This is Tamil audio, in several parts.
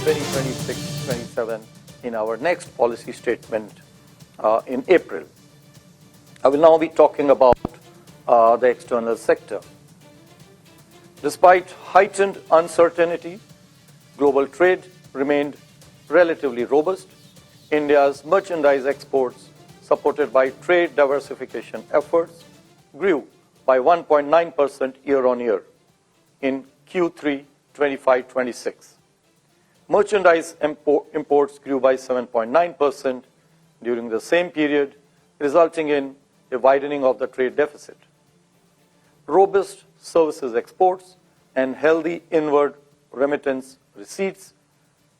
2026-27 in our next policy statement uh, in April. I will now be talking about uh, the external sector. Despite heightened uncertainty, global trade remained relatively robust. India's merchandise exports, supported by trade diversification efforts, grew by 1.9% year on year in Q3 25 26. Merchandise imports grew by 7.9% during the same period, resulting in a widening of the trade deficit. Robust services exports and healthy inward remittance receipts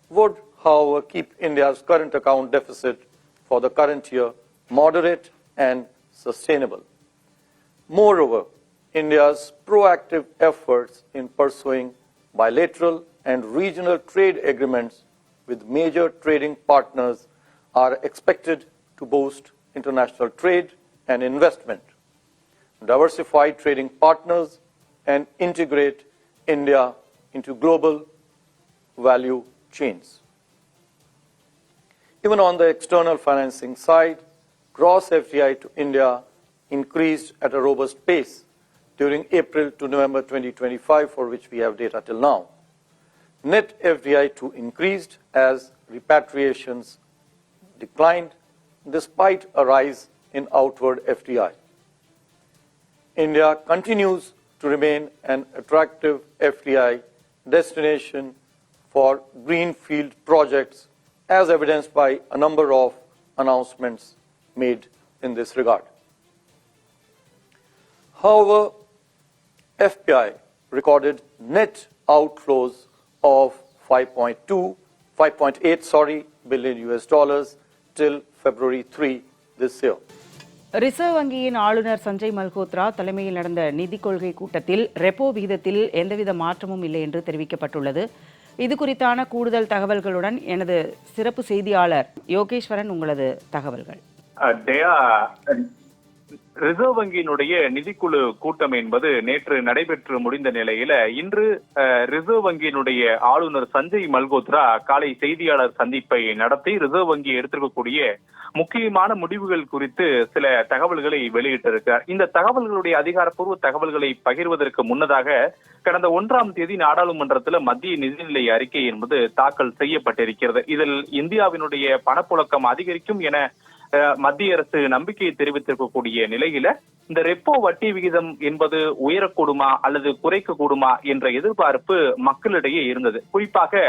would, however, keep India's current account deficit for the current year moderate and sustainable. Moreover, India's proactive efforts in pursuing bilateral and regional trade agreements with major trading partners are expected to boost international trade and investment, diversify trading partners, and integrate India into global value chains. Even on the external financing side, gross FDI to India increased at a robust pace during April to November 2025, for which we have data till now. Net FDI to increased as repatriations declined despite a rise in outward FDI. India continues to remain an attractive FDI destination for greenfield projects, as evidenced by a number of announcements made in this regard. However, FPI recorded net outflows of 5.2, 5.8 sorry, billion US dollars till February 3 this year. Reserve வங்கியின் ஆளுநர் சஞ்சய் மல்ஹோத்ரா தலைமையில் நடந்த நிதிக் கொள்கை கூட்டத்தில் ரெப்போ விகிதத்தில் எந்தவித மாற்றமும் இல்லை என்று தெரிவிக்கப்பட்டுள்ளது இது குறித்தான கூடுதல் தகவல்களுடன் எனது சிறப்பு செய்தியாளர் யோகேஸ்வரன் உங்களது தகவல்கள் அஹ் ரிசர்வ் வங்கியினுடைய நிதிக்குழு கூட்டம் என்பது நேற்று நடைபெற்று முடிந்த நிலையில இன்று ரிசர்வ் வங்கியினுடைய ஆளுநர் சஞ்சய் மல்கோத்ரா காலை செய்தியாளர் சந்திப்பை நடத்தி ரிசர்வ் வங்கி எடுத்திருக்கக்கூடிய முக்கியமான முடிவுகள் குறித்து சில தகவல்களை வெளியிட்டிருக்கிறார். இந்த தகவல்களுடைய அதிகாரப்பூர்வ தகவல்களை பகிர்வதற்கு முன்னதாக கடந்த ஒன்றாம் தேதி நாடாளுமன்றத்தில் மத்திய நிதிநிலை அறிக்கை என்பது தாக்கல் செய்யப்பட்டிருக்கிறது. இதில் இந்தியாவினுடைய பணப்புழக்கம் அதிகரிக்கும் என மத்திய அரசு நம்பிக்கையை தெரிவித்திருக்கக்கூடிய நிலையில இந்த ரெப்போ வட்டி விகிதம் என்பது உயரக்கூடுமா அல்லது குறைக்க கூடுமா என்ற எதிர்பார்ப்பு மக்களிடையே இருந்தது. குறிப்பாக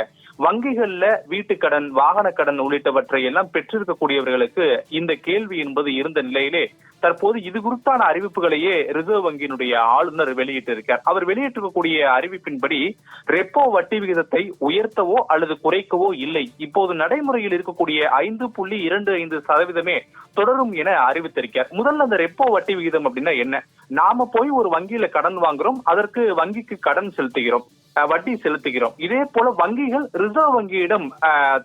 வங்கிகள்ல வீட்டு கடன் வாகன கடன் உள்ளிட்டவற்றை எல்லாம் பெற்றிருக்கக்கூடியவர்களுக்கு இந்த கேள்வி என்பது இருந்த நிலையிலே தற்போது இது குறித்தான அறிவிப்புகளையே ரிசர்வ் வங்கியினுடைய ஆளுநர் வெளியிட்டிருக்கார். அவர் வெளியிட்டிருக்கக்கூடிய அறிவிப்பின்படி ரெப்போ வட்டி விகிதத்தை உயர்த்தவோ அல்லது குறைக்கவோ இல்லை. இப்போது நடைமுறையில் இருக்கக்கூடிய ஐந்து புள்ளி இரண்டு ஐந்து சதவீதமே தொடரும் என அறிவித்திருக்கார் முதல்ல அந்த ரெப்போ வட்டி விகிதம் அப்படின்னா என்ன? நாம போய் ஒரு வங்கியில கடன் வாங்குறோம் அதற்கு வங்கிக்கு கடன் செலுத்துகிறோம் வட்டி செலுத்துகிறோம். இதே போல வங்கிகள் ரிசர்வ் வங்கியிடம்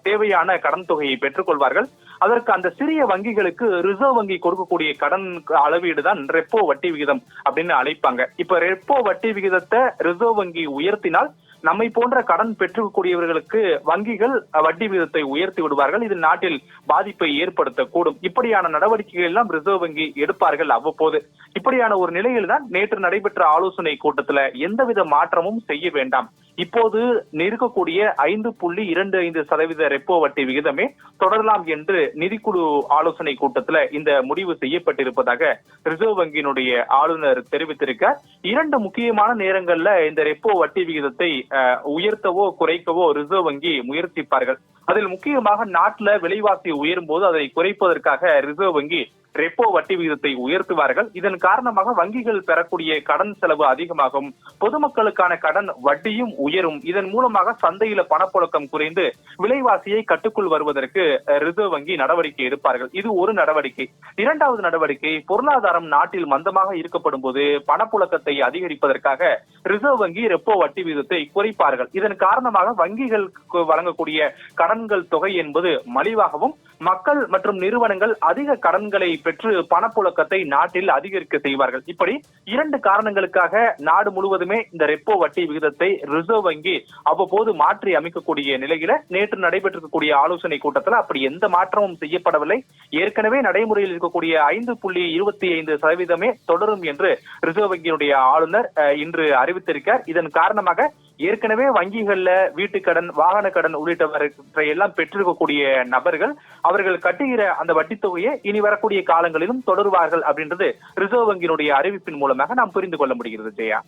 தேவையான கடன் தொகையை பெற்றுக்கொள்வார்கள். அதற்கு அந்த சிறிய வங்கிகளுக்கு ரிசர்வ் வங்கி கொடுக்கக்கூடிய கடன் அளவீடு தான் ரெப்போ வட்டி விகிதம் அப்படின்னு அழைப்பாங்க. இப்ப ரெப்போ வட்டி விகிதத்தை ரிசர்வ் வங்கி உயர்த்தினால் நம்மை போன்ற கடன் பெற்றுக்கூடியவர்களுக்கு வங்கிகள் வட்டி விகிதத்தை உயர்த்தி விடுவார்கள். இது நாட்டில் பாதிப்பை ஏற்படுத்தக்கூடும். இப்படியான நடவடிக்கைகள் எல்லாம் ரிசர்வ் வங்கி எடுப்பார்கள் அவ்வப்போது. இப்படியான ஒரு நிலையில் தான் நேற்று நடைபெற்ற ஆலோசனை கூட்டத்துல எந்தவித மாற்றமும் செய்ய வேண்டாம். இப்போது இருக்கக்கூடிய ஐந்து புள்ளி இரண்டு ஐந்து சதவீத ரெப்போ வட்டி விகிதமே தொடரலாம் என்று நிதிக்குழு ஆலோசனை கூட்டத்துல இந்த முடிவு செய்யப்பட்டிருப்பதாக ரிசர்வ் வங்கியினுடைய ஆளுநர் தெரிவித்திருக்க இரண்டு முக்கியமான நேரங்கள்ல இந்த ரெப்போ வட்டி விகிதத்தை அஹ், உயர்த்தவோ குறைக்கவோ ரிசர்வ் வங்கி முயற்சிப்பார்கள். அதில் முக்கியமாக நாட்டுல விலைவாசி உயரும் போது அதை குறைப்பதற்காக ரிசர்வ் வங்கி ரெப்போ வட்டி விகிதத்தை உயர்த்துவார்கள். இதன் காரணமாக வங்கிகள் பெறக்கூடிய கடன் செலவு அதிகமாகும். பொதுமக்களுக்கான கடன் வட்டியும் உயரும். இதன் மூலமாக சந்தையில பணப்புழக்கம் குறைந்து விலைவாசியை கட்டுக்குள் வருவதற்கு ரிசர்வ் வங்கி நடவடிக்கை எடுப்பார்கள். இது ஒரு நடவடிக்கை. இரண்டாவது நடவடிக்கை பொருளாதாரம் நாட்டில் மந்தமாக இருக்கப்படும் போது பணப்புழக்கத்தை அதிகரிப்பதற்காக ரிசர்வ் வங்கி ரெப்போ வட்டி விகிதத்தை குறைப்பார்கள். இதன் காரணமாக வங்கிகளுக்கு வழங்கக்கூடிய கடன்கள் தொகை என்பது மலிவாகவும் மக்கள் மற்றும் நிறுவனங்கள் அதிக கடன்களை பெற்று பணப்புழக்கத்தை நாட்டில் அதிகரிக்க செய்வார்கள். இப்படி இரண்டு காரணங்களுக்காக நாடு முழுவதுமே இந்த ரெப்போ வட்டி விகிதத்தை ரிசர்வ் வங்கி அவ்வப்போது மாற்றி அமைக்கக்கூடிய நிலையில நேற்று நடைபெற்றிருக்கக்கூடிய ஆலோசனை கூட்டத்தில் அப்படி எந்த மாற்றமும் செய்யப்படவில்லை. ஏற்கனவே நடைமுறையில் இருக்கக்கூடிய ஐந்து புள்ளி இருபத்தி ஐந்து சதவீதமே தொடரும் என்று ரிசர்வ் வங்கியினுடைய ஆளுநர் அஹ், இன்று அறிவித்திருக்கார். இதன் காரணமாக ஏற்கனவே வங்கிகள்ல வீட்டுக்கடன் வாகன கடன் உள்ளிட்டவற்றை எல்லாம் பெற்றிருக்கக்கூடிய நபர்கள் அவர்கள் கட்டுகிற அந்த வட்டித் தொகையை இனி வரக்கூடிய காலங்களிலும் தொடருவார்கள் அப்படின்றது ரிசர்வ் வங்கியினுடைய அறிவிப்பின் மூலமாக நாம் புரிந்து கொள்ள முடிகிறது ஜெயா.